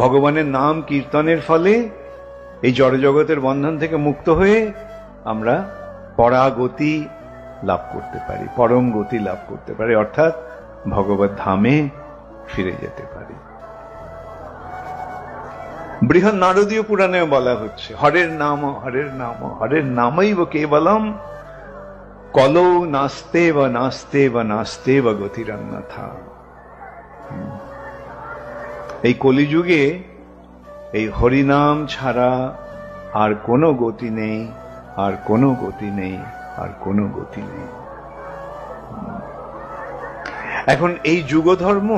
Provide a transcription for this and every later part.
ভগবানের নাম কীর্তনের ফলে এই জড়জগতের বন্ধন থেকে মুক্ত হয়ে আমরা পরাগতি লাভ করতে পারি, পরম গতি লাভ করতে পারি, অর্থাৎ ভগবত ধামে ফিরে যেতে পারি। বৃহৎ নারদীয় পুরাণে বলা হচ্ছে, হরের নাম হরের নাম, হরের নামৈব কেবলম, কলৌ নাস্তে বা নাস্তে বা নাস্তে বা গতিরান্নাথা এই কলিযুগে এই হরিনাম ছাড়া আর কোনো গতি নেই, আর কোনো গতি নেই, আর কোনো গতি নেই। এখন এই যুগধর্ম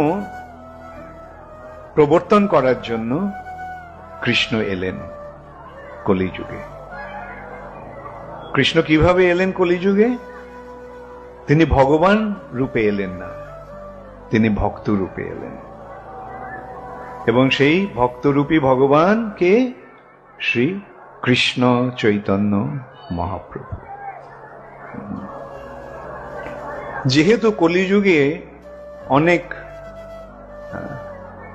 প্রবর্তন করার জন্য কৃষ্ণ এলেন কলিযুগে। কৃষ্ণ কীভাবে এলেন কলিযুগে? তিনি ভগবান রূপে এলেন না, তিনি ভক্ত রূপে এলেন। এবং সেই ভক্তরূপী ভগবান কে শ্রী কৃষ্ণ চৈতন্য মহাপ্রভু। যেহেতু কলিযুগে অনেক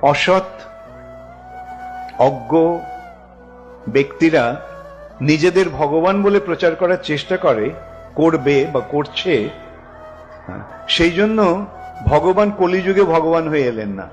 অসৎ, অজ্ঞ ব্যক্তিরা নিজেদের ভগবান বলে প্রচার করার চেষ্টা করে, করবে বা করছে সেই জন্য ভগবান কলিযুগে ভগবান হয়ে এলেন না।